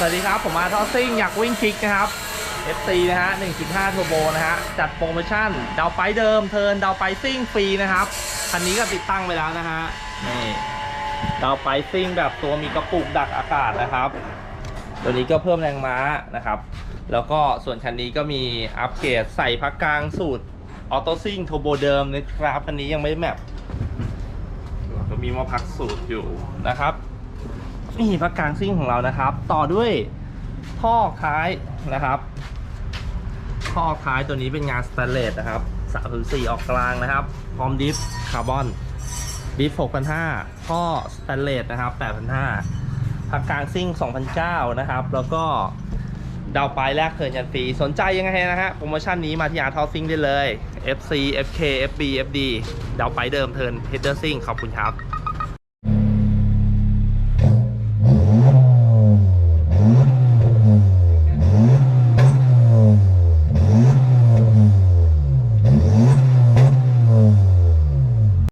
สวัสดีครับ ผมมาทอซิ่งอยากวิ่งคลิกนะครับ FC นะฮะ 1.5 t u r b o นะฮะ จัดโปรโมชั่น ดาวไปเดิม เทินดาวไปซิ่งฟรีนะครับ คันนี้ก็ติดตั้งไปแล้วนะฮะ นี่ดาวไปซิ่งแบบตัวมีกระปุกดักอากาศนะครับ ตัวนี้ก็เพิ่มแรงม้านะครับ แล้วก็ส่วนคันนี้ก็มีอัปเกรดใส่พักกลางสูตรออโต้ซิ่ง t u r b o เดิมนะครับ คันนี้ยังไม่ได้แมปก็มีมาพักสูตรอยู่นะครับ นี่พักกลางซิ่งของเรานะครับ ต่อด้วยท่อท้ายนะครับท่อท้ายตัวนี้เป็นงานสแตนเลสนะครับ3.4ออกกลางนะครับ พร้อมดิฟคาร์บอนดิฟ6,500ท่อสแตนเลสนะครับ8,500พักกลางซิ่ง2,009นะครับ แล้วก็ดาวปลายแรกเทินยันฟรีสนใจยังไงนะฮะโปรโมชั่นนี้มาที่อาร์ทอซิ่งได้เลย FC FK FB FD ดาวไปเดิมเทินเฮดเดอร์ซิ่งขอบคุณครับ